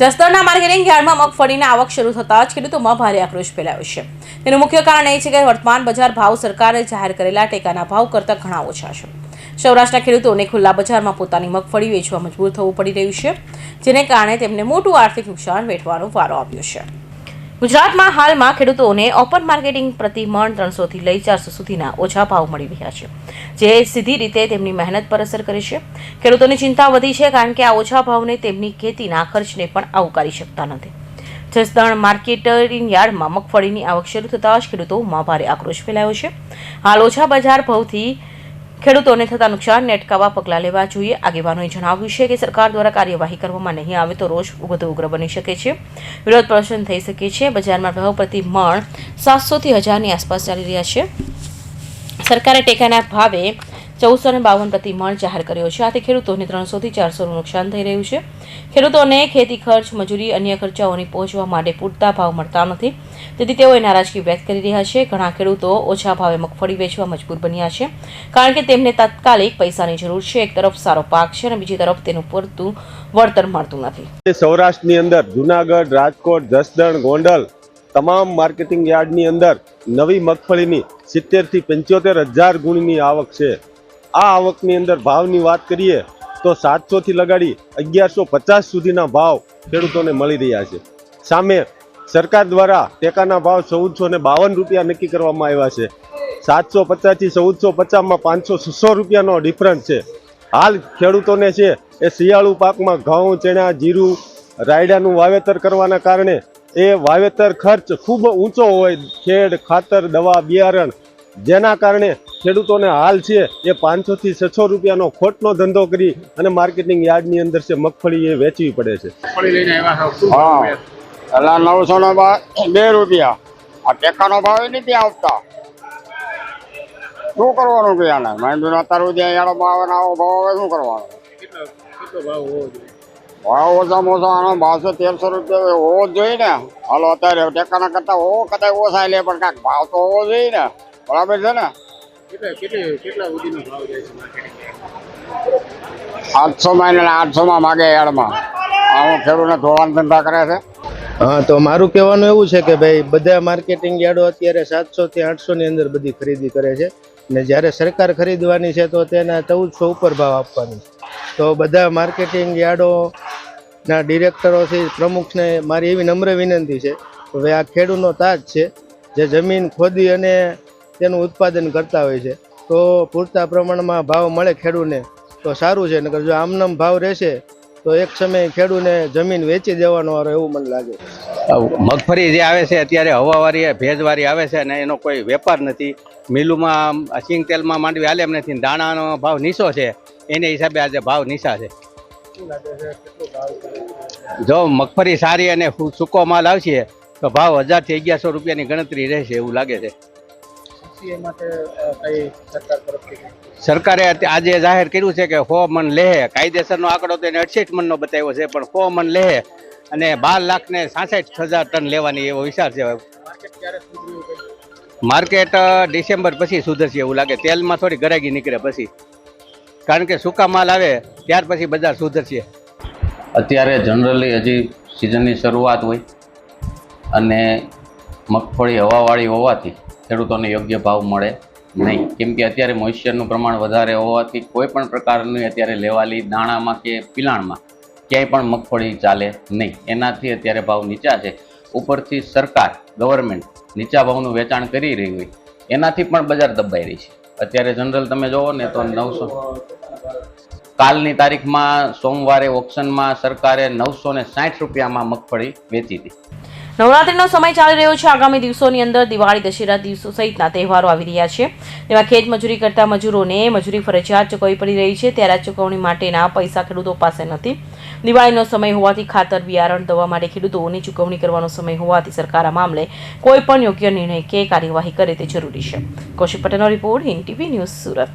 જસદણના marketing યાર્ડમાં મગફળીની આવક શરૂ થતાં જ ખેડૂતોમાં ભારે આક્રોશ ફેલાયો છે. તેનું મુખ્ય કારણ એ છે કે વર્તમાન બજાર ભાવ સરકારે જાહેર કરેલા ટેકાના ભાવ કરતાં ઘણા ઓછા છે. સૌરાષ્ટ્રના ખેડૂતોને ખુલ્લા બજારમાં પોતાની મગફળી વેચવા મજબૂર થવું પડી રહ્યું છે, જેને કારણે તેમને મોટું આર્થિક નુકસાન વેઠવાનો વારો આવ્યો છે. ગુજરાતમાં હાલમાં ખેડૂતોને ઓપન માર્કેટિંગ પ્રતિ મણ ત્રણસોથી લઈ ચારસો સુધીના ઓછા ભાવ મળી રહ્યા છે, જે સીધી રીતે તેમની મહેનત પર અસર કરે છે. ખેડૂતોની ચિંતા વધી છે કારણ કે આ ઓછા ભાવને તેમની ખેતીના ખર્ચને પણ આવકારી શકતા નથી. જસદણ માર્કેટિંગ યાર્ડમાં મગફળીની આવક શરૂ થતાં જ ખેડૂતોમાં ભારે આક્રોશ ફેલાયો છે. હાલ ઓછા બજાર ભાવથી ખેડૂતોને થતા નુકસાનને અટકાવવા પગલાં લેવા જોઈએ. આગેવાનોએ જણાવ્યું છે કે સરકાર દ્વારા કાર્યવાહી કરવામાં નહીં આવે તો રોષ વધુ ઉગ્ર બની શકે છે. વિરોધ પ્રદર્શન થઈ શકે છે. બજારમાં ભાવ પ્રતિ મણ સાતસોથી હજારની આસપાસ ચાલી રહ્યા છે. સરકારે ટેકાના ભાવે ચૌદસો ને બાવન પ્રતિ મણ જાહેર કર્યો છે. આથી ખેડૂતોને ત્રણસોથી ચારસોનું નુકસાન થઈ રહ્યું છે. ખેડૂતોને ખેતી ખર્ચ, મજૂરી, અન્ય ખર્ચાઓની પહોંચવા માટે પૂરતા ભાવ મળતા નથી. તેથી તેઓએ નારાજગી વ્યક્ત કરી રહ્યા છે. ઘણા ખેડૂતો ઓછા ભાવે મગફળી વેચવા મજબૂર બન્યા છે, કારણ કે તેમને તાત્કાલિક પૈસાની જરૂર છે. એક તરફ સારો પાક છે અને બીજી તરફ તેનું પૂરતું વળતર મળતું નથી. સૌરાષ્ટ્રની અંદર જુનાગઢ, રાજકોટ, જસદણ, ગોંડલ તમામ માર્કેટિંગ યાર્ડની અંદર નવી મગફળીની સિત્તેરથી પંચોતેર હજાર ગુણની આવક છે. આ આવકની અંદર ભાવની વાત કરીએ તો સાતસોથી લગાડી અગિયારસો પચાસ સુધીના ભાવ ખેડૂતોને મળી રહ્યા છે. સામે સરકાર દ્વારા ટેકાના ભાવ ચૌદસો ને બાવન રૂપિયા નક્કી કરવામાં આવ્યા છે. સાતસો પચાસથી ચૌદસો પચાસમાં પાંચસો છસો રૂપિયાનો ડિફરન્સ છે. હાલ ખેડૂતોને છે એ શિયાળુ પાકમાં ઘઉં, ચણા, જીરું, રાયડાનું વાવેતર કરવાના કારણે એ વાવેતર ખર્ચ ખૂબ ઊંચો હોય. ખેડ, ખાતર, દવા, બિયારણ જેના કારણે ખેડૂતોને હાલ છે એ પાંચસોથી છસો રૂપિયાનો ખોટનો ધંધો કરી અને માર્કેટિંગ યાર્ડની અંદર છે મગફળી એ વેચવી પડે છે. હા. નવસો નો બે રૂપિયા. આ ટેકાનો ભાવ નથી આવતા. શું કરવાનું કે આને? માંડવી અત્યાર સુધી યાડો ભાવ આવો ભાવ હવે શું કરવાનો? ભાવ ઓછામાં ઓછા આનો બારસો તેરસો રૂપિયા હોવો જ જોઈએ ને. હાલો અત્યારે ટેકાના કરતા હોવો કદાચ ઓછા લે પણ કાંઈક ભાવ તો હોવો જોઈએ ને. બરાબર છે ને? આઠસો માં? આઠસો માં માગે યાર્ડમાં આવું ખેડૂતને ધોવાણ ધંધા કરે છે. હા તો મારું કહેવાનું એવું છે કે ભાઈ બધા માર્કેટિંગ યાર્ડો અત્યારે સાતસો થી આઠસો ની અંદર બધી ખરીદી કરે છે. ને જ્યારે સરકાર ખરીદવાની છે તો તેના ચૌદસો ઉપર ભાવ આપવાની તો બધા માર્કેટિંગ યાર્ડોના ડિરેક્ટરોથી પ્રમુખને મારી એવી નમ્ર વિનંતી છે કે ભાઈ આ ખેડૂતનો તાજ છે. જે જમીન ખોદી અને તેનું ઉત્પાદન કરતા હોય છે. તો પૂરતા પ્રમાણમાં ભાવ મળે ખેડૂને, તો સારું છે. નકર જો આમનામ ભાવ રહેશે, તો એક સમયે ખેડૂને જમીન વેચી દેવાનો એવું મને લાગે. મગફળી જે આવે છે, અત્યારે હવાવારી ભેજવારી આવે છે ને એનો કોઈ વેપાર નથી. મિલુમાં સિંગ તેલમાં માંડવી હાલે એમ નથી દાણાનો ભાવ નીચો છે. એને હિસાબે આજે ભાવ નીચા છે? જો મગફળી સારી અને સૂકો માલ આવશે, તો ભાવ હજારથી અગિયારસો રૂપિયાની ગણતરી રહેશે એવું લાગે છે. CA માટે કઈ સરકાર તરફથી સરકારે આજે જાહેર કર્યું છે કે સો મન લેહે કાયદેસરનો આંકડો તો એને અડસઠ મનનો બતાવ્યો છે પણ સો મન લેહે અને બાર લાખ ને સાસઠ હજાર ટન લેવાની એવો વિચાર છે. માર્કેટ ડિસેમ્બર પછી સુધરશે એવું લાગે. તેલમાં થોડી ગરાગી નીકળે પછી. કારણ કે સૂકા માલ આવે ત્યાર પછી બજાર સુધરશે. અત્યારે જનરલી હજી સિઝનની શરૂઆત હોય. અને મગફળી હવાવાળી હોવાથી ખેડૂતોને યોગ્ય ભાવ મળે નહીં. કેમ કે અત્યારે મોઇશ્ચરનું પ્રમાણ વધારે હોવાથી કોઈ પણ પ્રકારની અત્યારે લેવાલી, દાણામાં કે પિલાણમાં ક્યાંય પણ મગફળી ચાલે નહીં. એનાથી અત્યારે ભાવ નીચા છે. ઉપરથી સરકાર ગવર્મેન્ટ નીચા ભાવનું વેચાણ કરી રહી હોય. એનાથી પણ બજાર દબાઈ રહી છે. અત્યારે જનરલ તમે જોવો ને તો નવસો કાલની તારીખમાં સોમવારે ઓપ્શનમાં સરકારે નવસો ને સાઠ રૂપિયામાં મગફળી વેચી હતી. નવરાત્રીનો સમય ચાલી રહ્યો છે. આગામી દિવસોની અંદર દિવાળી, દશેરા દિવસો સહિતના તહેવારો આવી રહ્યા છે. તેમાં ખેત મજૂરી કરતા મજૂરોને મજૂરી ફરજિયાત ચૂકવવી પડી રહી છે. ત્યારે આ ચૂકવણી માટેના પૈસા ખેડૂતો પાસે નથી. દિવાળીનો સમય હોવાથી ખાતર, બિયારણ, દવા માટે ખેડૂતોની ચૂકવણી કરવાનો સમય હોવાથી સરકાર આ મામલે કોઈ પણ યોગ્ય નિર્ણય કે કાર્યવાહી કરે તે જરૂરી છે. કૌશિક પટેલનો report Hind TV news Surat.